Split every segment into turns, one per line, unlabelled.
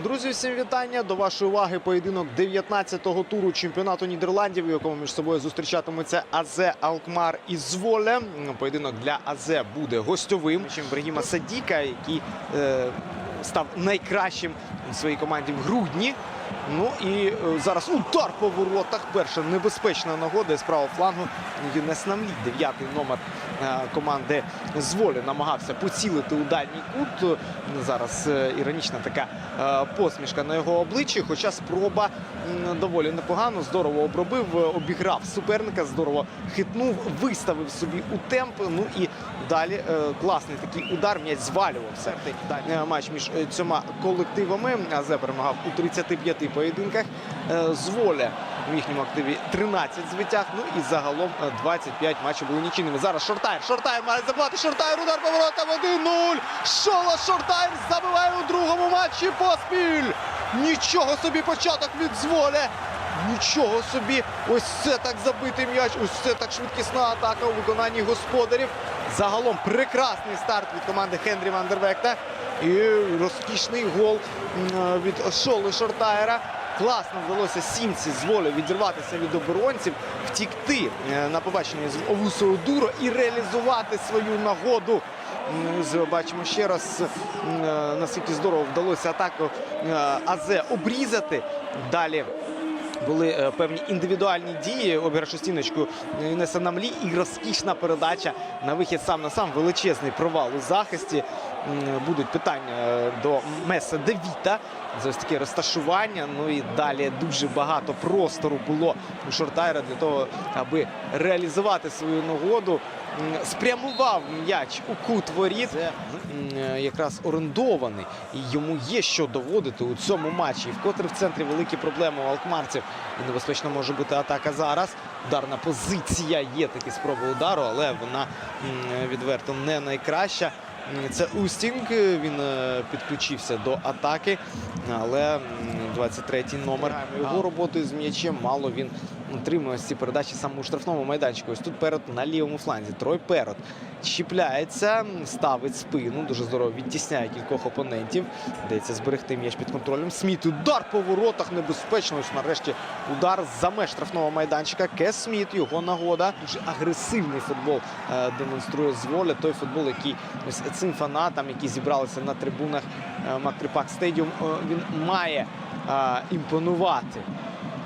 Друзі, всім вітання. До вашої уваги поєдинок 19-го туру чемпіонату Нідерландів, у якому між собою зустрічатимуться АЗ Алкмар і Зволе. Поєдинок для АЗ буде гостьовим. Чим Брегіма Садіка, який е, став найкращим у своїй команді в грудні. Ну і е, зараз удар по воротах. Перша небезпечна нагода з правого флангу. Юнес Намлі, дев'ятий номер команди з волі, намагався поцілити у дальній кут. Е, Зараз е, іронічна така е, посмішка на його обличчі. Хоча спроба доволі непогано, здорово обробив, е, обіграв суперника, здорово хитнув, виставив собі у темп. Ну і далі е, класний такий удар. М'яч звалювався. Е, Матч між е, цьома колективами. АЗ перемагав у 35 поєдинках. Е, З воля в їхньому активі 13 звитяг. Ну і загалом е, 25 матчів були нічийними. Зараз Шортайр. Шортайр має забувати. Шортайр удар поворотом 1-0. Шола Шортайр забиває у другому матчі поспіль. Нічого собі початок від зволя. Нічого собі, ось це так забитий м'яч, ось це так швидкісна атака у виконанні господарів. Загалом прекрасний старт від команди Хенрі Вандервекта. І розкішний гол від Шоли Шортаєра. Класно вдалося сімці з волі відірватися від оборонців, втікти е, на побачення з Овусою Дуро і реалізувати свою нагоду. Бачимо ще раз, е, наскільки здорово вдалося атаку е, АЗ обрізати. Далі були певні індивідуальні дії. Обіграш стіночку Інеса Намлі і розкішна передача на вихід сам на сам. Величезний провал у захисті. Будуть питання до Меса Девіта. За ось таке розташування. Ну і далі дуже багато простору було у Шортайра для того, аби реалізувати свою нагоду. Спрямував м'яч у кут воріт. Це е, якраз орендований. І йому є що доводити у цьому матчі. І вкотре в центрі великі проблеми у алкмарців. І небезпечно може бути атака зараз. Ударна позиція є такі спроби удару, але вона відверто не найкраща. Це Устінг. Він е, підключився до атаки, але 23-й номер. Його роботи з м'ячем. Мало він отримує ці передачі саме у штрафному майданчику. Ось тут перед на лівому фланзі. Трой Перот чіпляється, ставить спину. Дуже здорово відтісняє кількох опонентів. Вдається зберегти м'яч під контролем. Сміт удар по воротах небезпечно. Ось нарешті удар за меж штрафного майданчика. Кес Сміт, його нагода. Дуже агресивний футбол е, демонструє з воля. Той футбол, який ось цим фанатам, які зібралися на трибунах е, Мактрипак Стедіум, е, він має імпонувати.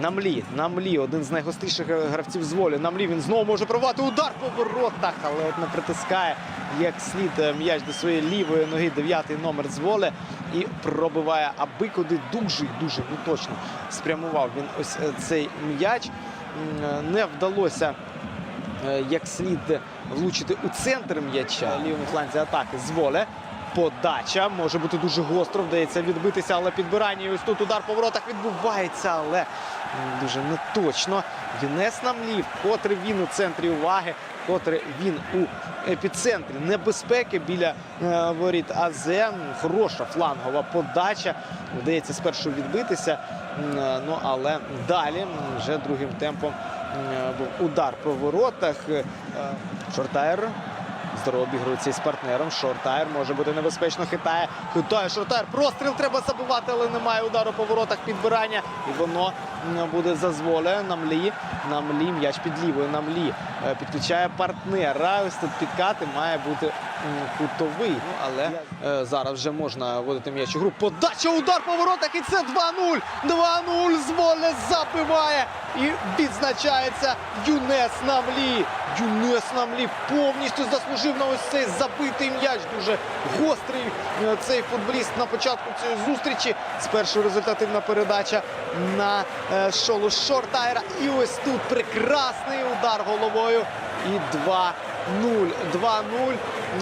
Намлі, Намлі, один з найгостріших гравців з волі. Намлі він знову може провати удар по воротах, але от не притискає як слід е, м'яч до своєї лівої ноги. Дев'ятий номер з волі і пробиває аби куди дуже дуже ну точно спрямував він ось е, цей м'яч. Е, Не вдалося як слід влучити у центр м'яча. Лівому фланзі атаки з воля. Подача може бути дуже гостро, вдається відбитися, але підбирання. І ось тут удар по воротах відбувається, але дуже неточно. Юнес Намлів, котре він у центрі уваги, котре він у епіцентрі небезпеки біля е, воріт АЗ. Хороша флангова подача. Вдається спершу відбитися. е, Ну але далі вже другим темпом м, був удар по воротах. Е, Шортайр Здорово обігрується із партнером. Шортайр може бути небезпечно. Хитає. Хитає Шортайр. Простріл треба забивати, але немає удару по воротах підбирання. І воно буде зазволяє Намлі. Намлі м'яч під лівою. Намлі е, підключає партнера. Ось тут підкати має бути кутовий. Ну, але е, зараз вже можна вводити м'яч у гру. Подача, удар по воротах. І це 2-0. 2-0. Зволя забиває. І відзначається Юнес Намлі. Юнес Намлі повністю заслужив на ось цей забитий м'яч. Дуже гострий е, цей футболіст на початку цієї зустрічі. Спершу результативна передача на е, шолу Шортайра. І ось тут прекрасний удар головою. І 2-0. 2-0.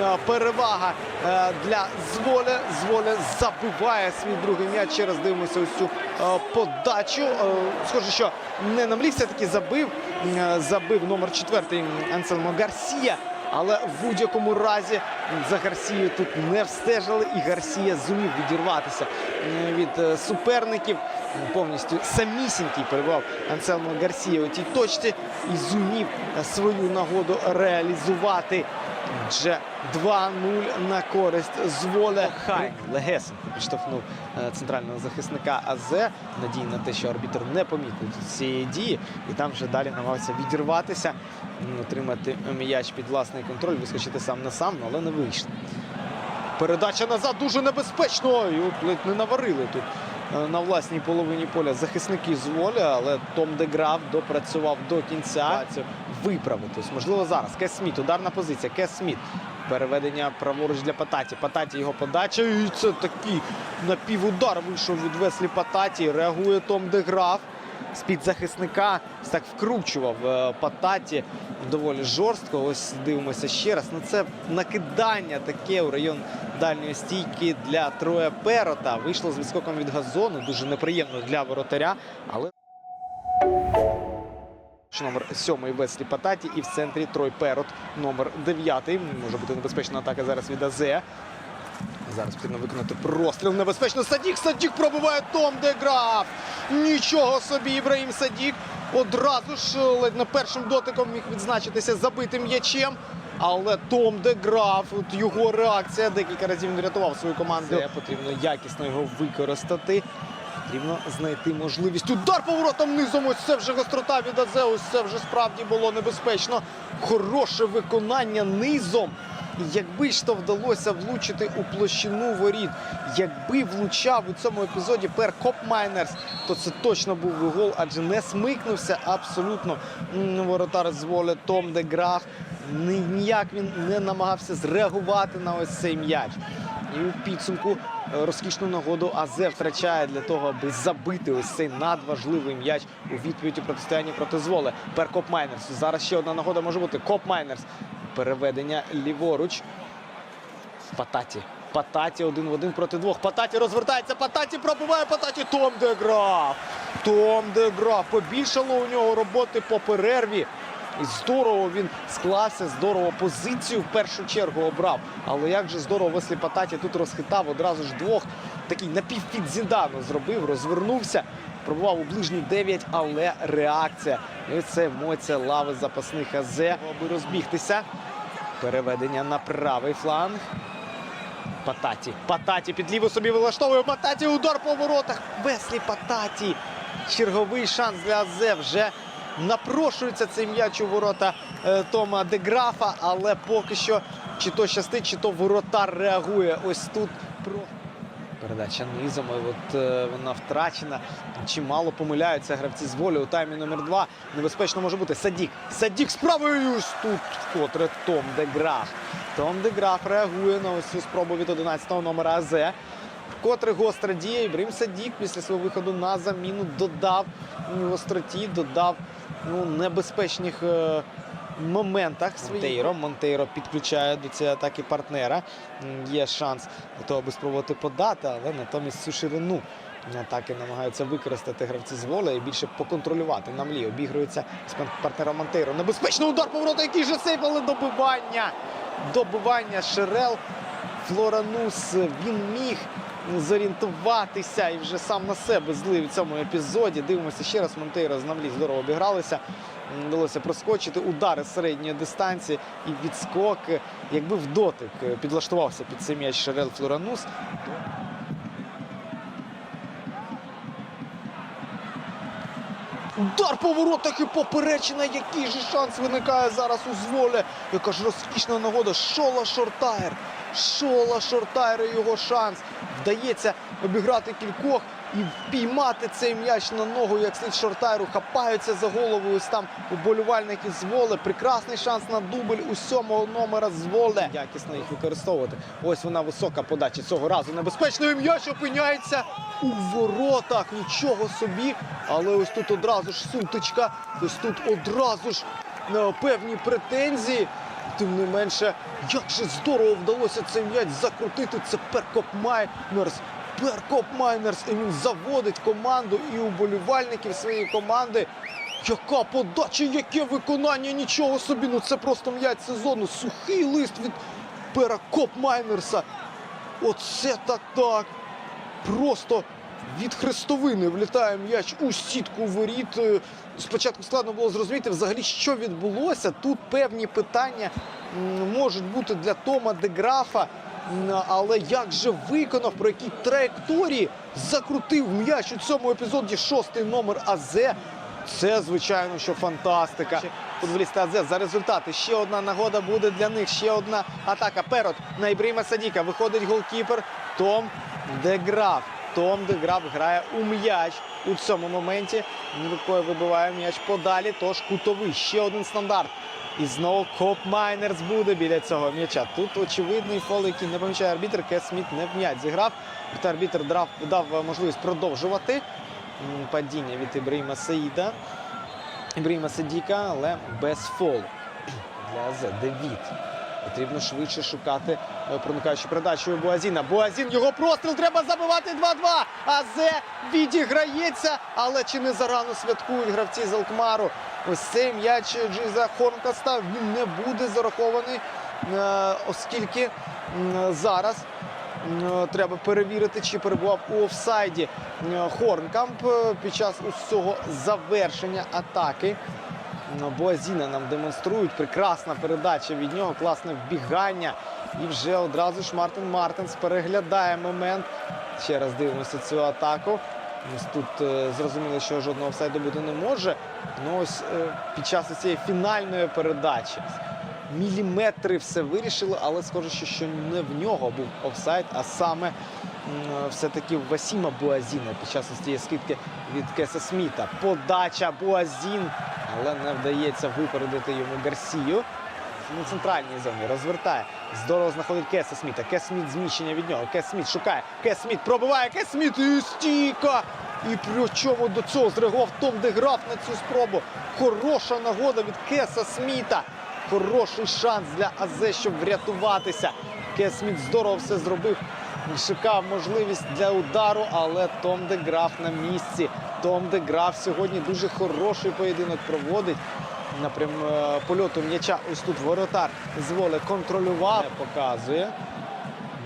Е, Перевага е, для Зволя. Зволя забиває свій другий м'яч. Ще раз дивимося ось цю е, подачу. Схоже, що не Намлі все-таки забив. Забив номер четвертий Анселмо Гарсія. Але в будь-якому разі за Гарсією тут не встежили, і Гарсія зумів відірватися е, від е, суперників. Повністю самісінький перебував Анселмо Гарсія у тій точці і зумів е, свою нагоду реалізувати. Отже, 2-0 на користь зволя. Хай легесенько підштовхнув е, центрального захисника АЗ. Надій на те, що арбітр не помітив цієї дії. І там вже далі намагався відірватися, отримати м'яч під власний контроль, вискочити сам на сам, але не вийшло. Передача назад дуже небезпечно. І ледь не наварили тут е, на власній половині поля захисники з але Том Деграф допрацював до кінця. Виправити. Ось, Можливо, зараз. Кес Сміт, ударна позиція. Кес Сміт. Переведення праворуч для Пататі. Пататі його подача. І це такий напівудар вийшов від Веслі Пататі. Реагує Том Деграф. З-під захисника так вкручував е, Пататі доволі жорстко. Ось дивимося ще раз. Ну це накидання таке у район дальньої стійки для Троя Перота. Вийшло з відскоком від газону. Дуже неприємно для воротаря. Але номер сьомий Веслі Пататі і в центрі Трой Перот номер дев'ятий. Може бути небезпечна атака зараз від АЗ. Зараз потрібно виконати простріл. Небезпечно. Садік. Садік пробиває Том Деграф. Нічого собі, Ібраїм Садік. Одразу ж ледь не першим дотиком міг відзначитися забитим м'ячем. Але Том Деграф, от його реакція декілька разів він рятував свою команду. Потрібно якісно його використати. Потрібно знайти можливість. Удар поворотом низом. Ось це вже гострота від Азе. Це вже справді було небезпечно. Хороше виконання низом. Якби ж то вдалося влучити у площину воріт, якби влучав у цьому епізоді Пер Копмайнерс, то це точно був би гол, адже не смикнувся абсолютно воротар з волі Том де Граф. Ніяк він не намагався зреагувати на ось цей м'яч. І у підсумку е, розкішну нагоду АЗ втрачає для того, аби забити ось цей надважливий м'яч у відповідь у протистоянні проти зволи. Пер Коп Майнерс. Зараз ще одна нагода може бути. Коп Майнерс. Переведення ліворуч. Пататі. Пататі один в один проти двох. Пататі розвертається. Пататі пробиває Пататі. Том де Граф. Том де Граф. Побільшало у нього роботи по перерві. І здорово він склався, здорово позицію в першу чергу обрав. Але як же здорово Веслі Пататі тут розхитав одразу ж двох. Такий напівпід Зідану зробив, розвернувся, пробував у ближній 9, але реакція. І це емоція лави запасних АЗ, аби розбігтися. Переведення на правий фланг. Пататі. Пататі під ліву собі вилаштовує. Пататі удар по воротах. Веслі Пататі. Черговий шанс для АЗ. Вже напрошується цей м'яч у ворота е, Тома Деграфа, але поки що чи то щастить, чи то воротар реагує. Ось тут про. Передача низом, і от е, вона втрачена. Чимало помиляються гравці з волі у таймі номер два. Небезпечно може бути Садік. Садік справою. Тут вкотре Том Деграф. Том Деграф реагує на ось цю спробу від 11-го номера АЗ. Вкотре гостра дія. Ібрим Садік після свого виходу на заміну додав гостроті, додав ну, небезпечних е, моментах своїх. Монтейро. Монтейро підключає до цієї атаки партнера. Є шанс для того, аби спробувати подати, але натомість цю ширину атаки намагаються використати гравці з воля і більше поконтролювати. На млі обігрується з пар- партнером Монтейро. Небезпечний удар поворота, який же сейф, але добивання. Добивання Шерел. Флоранус він міг зорієнтуватися і вже сам на себе злив у цьому епізоді. Дивимося ще раз. Монтейро з Навлі здорово обігралися. Вдалося проскочити удари середньої дистанції і відскок. Якби в дотик підлаштувався під цей м'яч Шерел Флоранус. Удар по воротах і поперечина. Який же шанс виникає зараз у зволі. Яка ж розкішна нагода. Шола Шортайр. Шола Шортайр і його шанс. Вдається обіграти кількох і впіймати цей м'яч на ногу, як слід Шортайру. Хапаються за голову. Ось там уболівальники з воле. Прекрасний шанс на дубль у сьомого номера з воле. Якісно їх використовувати. Ось вона висока подача цього разу. Небезпечний м'яч опиняється у воротах. Нічого собі. Але ось тут одразу ж сутичка. Ось тут одразу ж певні претензії. Тим не менше, як же здорово вдалося цей м'яч закрутити. Це Перкоп Майнерс. Перкоп Майнерс. І він заводить команду і уболівальників своєї команди. Яка подача, яке виконання, нічого собі. Ну це просто м'яч сезону. Сухий лист від Перкоп Майнерса. Оце так так. Просто від хрестовини влітає м'яч у сітку воріт. Е, Спочатку складно було зрозуміти взагалі, що відбулося. Тут певні питання можуть бути для Тома Деграфа. Але як же виконав, про якій траєкторії закрутив м'яч у цьому епізоді шостий номер АЗ. Це, звичайно, що фантастика. Футболісти АЗ за результати. Ще одна нагода буде для них. Ще одна атака. Перед на Ібріма Садіка. Виходить голкіпер Том Деграф. Том Деграф грає у м'яч у цьому моменті. Рукою вибиває м'яч подалі. Тож кутовий. Ще один стандарт. І знову Коп Майнерс буде біля цього м'яча. Тут очевидний фол, який не помічає арбітр. Кес Сміт не в м'яч зіграв. Проте арбітр дав, дав можливість продовжувати падіння від Ібраїма Саїда. Ібраїма Садіка, але без фолу. Для АЗ Девід. Потрібно швидше шукати е, проникаючу передачу Буазіна. Буазін, його простріл треба забивати 2-2. АЗ відіграється, але чи не зарано святкують гравці з Алкмару. Ось цей м'яч Джиза Хорнкаста він не буде зарахований, е, оскільки зараз треба перевірити, чи перебував у офсайді е, Хорнкамп е, під час усього завершення атаки. Боазіна нам демонструють. Прекрасна передача від нього, класне вбігання. І вже одразу ж Мартин Мартинс переглядає момент. Ще раз дивимося цю атаку. Ось тут е, зрозуміло, що жодного офсайду бути не може. Ну ось е, під час цієї фінальної передачі міліметри все вирішили, але схоже, що, не в нього був офсайд, а саме все-таки Васіма Буазіна під час цієї скидки від Кеса Сміта. Подача Буазін, але не вдається випередити йому Гарсію. На центральній зоні розвертає. Здорово знаходить Кеса Сміта. Кес Сміт зміщення від нього. Кес Сміт шукає. Кес Сміт пробиває. Кес Сміт і стійка. І причому до цього зреагував Том Деграф на цю спробу. Хороша нагода від Кеса Сміта. Хороший шанс для АЗ, щоб врятуватися. Кес Сміт здорово все зробив. Шукав можливість для удару, але Том Деграф на місці. Том Деграф сьогодні дуже хороший поєдинок проводить. Напрям е, польоту м'яча ось тут воротар зволе контролював, не показує.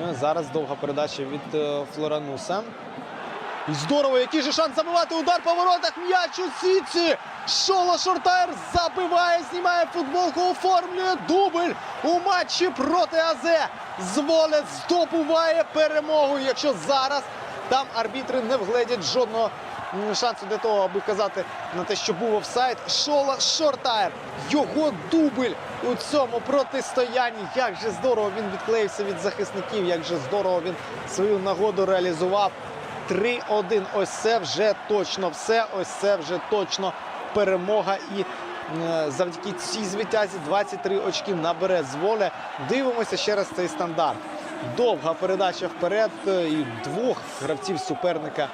Ну, Зараз довга передача від е, Флорануса. І здорово, який же шанс забивати удар по воротах. М'яч у сітці. Шола Шортайр забиває, знімає футболку, оформлює дубль у матчі проти АЗ. Зволець здобуває перемогу. Якщо зараз там арбітри не вгледять жодного шансу для того, аби казати на те, що був офсайд. Шола Шортайр. Його дубль у цьому протистоянні. Як же здорово він відклеївся від захисників, як же здорово він свою нагоду реалізував. 3-1. Ось це вже точно все. Ось це вже точно перемога. І е, завдяки цій звитязі 23 очки набере з воля. Дивимося ще раз цей стандарт. Довга передача вперед. е, І двох гравців суперника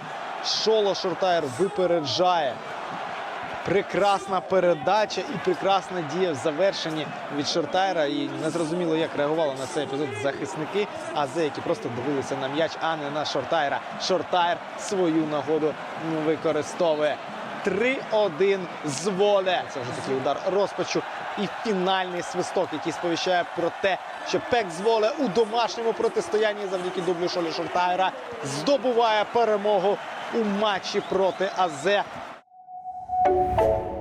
Шоло Шортайр випереджає. Прекрасна передача і прекрасна дія в завершенні від Шортайра. І незрозуміло, як реагували на цей епізод захисники, АЗ, які просто дивилися на м'яч, а не на Шортайра. Шортайр свою нагоду використовує. 3-1 з воля. Це вже такий удар розпачу. І фінальний свисток, який сповіщає про те, що Пек з у домашньому протистоянні завдяки дублю Шолі Шортайра здобуває перемогу у матчі проти АЗ. you